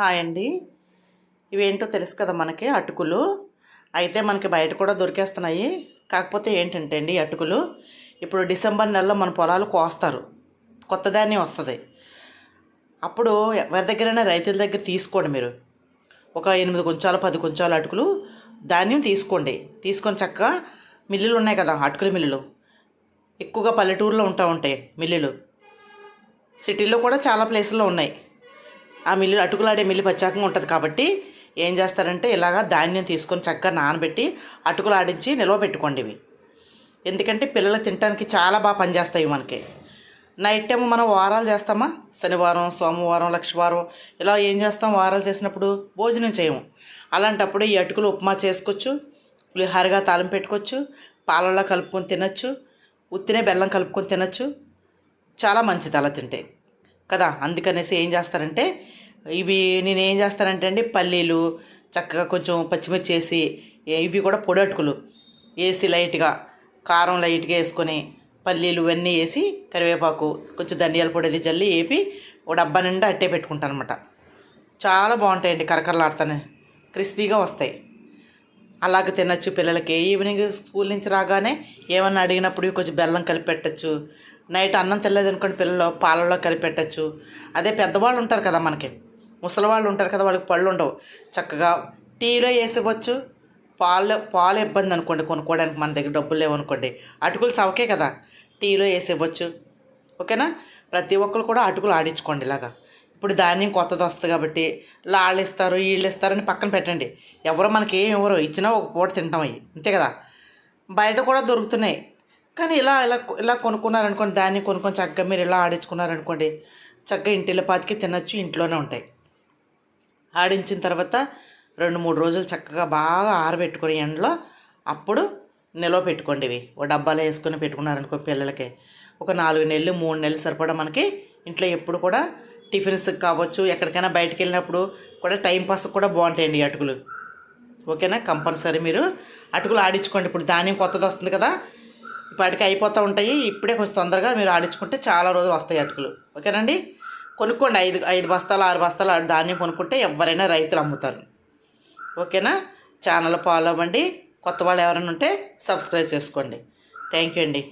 Hi అండి. ఇవేంటో తెలుసు కదా మనకి అటుకులు. అయితే మనకి బయట కూడా దొరికేస్తున్నాయి. కాకపోతే ఏంటంటే అండి అటుకులు ఇప్పుడు డిసెంబర్ నెలలో మన పొలాలు కోస్తారు. కొత్త ధాన్యం వస్తుంది. అప్పుడు ఎవరి దగ్గరైనా రైతుల దగ్గర తీసుకోండి మీరు. ఒక ఎనిమిది కొంచాలు పది కొంచాలు అటుకులు ధాన్యం తీసుకోండి. తీసుకొని చక్కగా మిల్లులు ఉన్నాయి కదా అటుకుల మిల్లులు. ఎక్కువగా పల్లెటూరులో ఉంటా ఉంటాయి మిల్లులు. సిటీలో కూడా చాలా ప్లేసుల్లో ఉన్నాయి. ఆ మిల్లు అటుకులాడే మిల్లు ప్రత్యేకంగా ఉంటుంది కాబట్టి ఏం చేస్తారంటే ఇలాగా ధాన్యం తీసుకొని చక్కగా నానబెట్టి అటుకులు ఆడించి నిల్వ పెట్టుకోండి ఇవి. ఎందుకంటే పిల్లలు తినడానికి చాలా బాగా పనిచేస్తాయి మనకి. నైట్ టైం మనం వారాలు చేస్తామా? శనివారం సోమవారం లక్షవారం ఇలా ఏం చేస్తాం? వారాలు చేసినప్పుడు భోజనం చేయము. అలాంటప్పుడు ఈ అటుకులు ఉప్మా చేసుకోవచ్చు పులిహారగా తాళం పెట్టుకోవచ్చు పాలల్లో కలుపుకొని తినచ్చు ఉత్తినే బెల్లం కలుపుకొని తినచ్చు. చాలా మంచిది అలా తింటే. కదా? అందుకనేసి ఏం చేస్తారంటే ఇవి నేను ఏం చేస్తానంటే అండి పల్లీలు చక్కగా కొంచెం పచ్చిమిర్చి వేసి ఇవి కూడా పొడి అటుకులు వేసి లైట్గా కారం లైట్గా వేసుకొని పల్లీలు ఇవన్నీ వేసి కరివేపాకు కొంచెం ధనియాల పొడి అది జల్లి వేపి ఒక డబ్బా నిండా అట్టే పెట్టుకుంటాను అనమాట చాలా బాగుంటాయండి కరకరలాడుతానే క్రిస్పీగా వస్తాయి. అలాగ తినచ్చు పిల్లలకి. ఈవినింగ్ స్కూల్ నుంచి రాగానే ఏమన్నా అడిగినప్పుడు కొంచెం బెల్లం కలిపి పెట్టచ్చు నైట్ అన్నం తినలేదు అనుకోండి పిల్లలు పాలల్లో కలిపెట్టచ్చు అదే పెద్దవాళ్ళు ఉంటారు కదా మనకి. ముసలివాళ్ళు ఉంటారు కదా వాళ్ళకి పళ్ళు ఉండవు. చక్కగా టీలో వేసివ్వచ్చు. పాలు పాలు ఇబ్బంది అనుకోండి కొనుక్కోవడానికి మన దగ్గర డబ్బులు లేవనుకోండి అటుకులు చవకే కదా. టీలో వేసివ్వచ్చు. ఓకేనా? ప్రతి ఒక్కరు కూడా అటుకులు ఆడించుకోండి ఇలాగా. ఇప్పుడు ధాన్యం కొత్తది వస్తుంది కాబట్టి లాళ్ళు ఇస్తారు వీళ్ళు ఇస్తారని పక్కన పెట్టండి. ఎవరో మనకి ఏం ఇవ్వరు. ఇచ్చినా ఒక పూట తింటాం అవి. అంతే కదా. బయట కూడా దొరుకుతున్నాయి. కానీ ఇలా ఇలా ఇలా కొనుక్కున్నారనుకోండి దాన్ని కొనుక్కొని చక్కగా మీరు ఇలా ఆడించుకున్నారనుకోండి చక్కగా ఇంటిలో పాతికి తినచ్చు ఇంట్లోనే ఉంటాయి. ఆడించిన తర్వాత రెండు మూడు రోజులు చక్కగా బాగా ఆరబెట్టుకొని ఎండలో అప్పుడు నిల్వ పెట్టుకోండి ఇవి. ఓ డబ్బాలో వేసుకొని పెట్టుకున్నారనుకో పిల్లలకి. ఒక నాలుగు నెలలు మూడు నెలలు సరిపడా మనకి ఇంట్లో ఎప్పుడు కూడా టిఫిన్స్ కావచ్చు ఎక్కడికైనా బయటకు వెళ్ళినప్పుడు కూడా టైం పాస్ కూడా బాగుంటాయండి ఈ అటుకులు. ఓకేనా? కంపల్సరీ మీరు అటుకులు ఆడించుకోండి. ఇప్పుడు ధాన్యం కొత్తది వస్తుంది కదా ఇప్పటికి అయిపోతూ ఉంటాయి. ఇప్పుడే కొంచెం తొందరగా మీరు ఆడించుకుంటే చాలా రోజులు వస్తాయి అటుకులు. ఓకేనండి? కొనుక్కోండి. ఐదు ఐదు బస్తాలు ఆరు బస్తాలు ధాన్యం కొనుక్కుంటే ఎవరైనా రైతులు అమ్ముతారు. ఓకేనా? ఛానల్ ఫాలో అవ్వండి. కొత్త వాళ్ళు ఎవరైనా ఉంటే సబ్స్క్రైబ్ చేసుకోండి. థ్యాంక్ యూ అండి.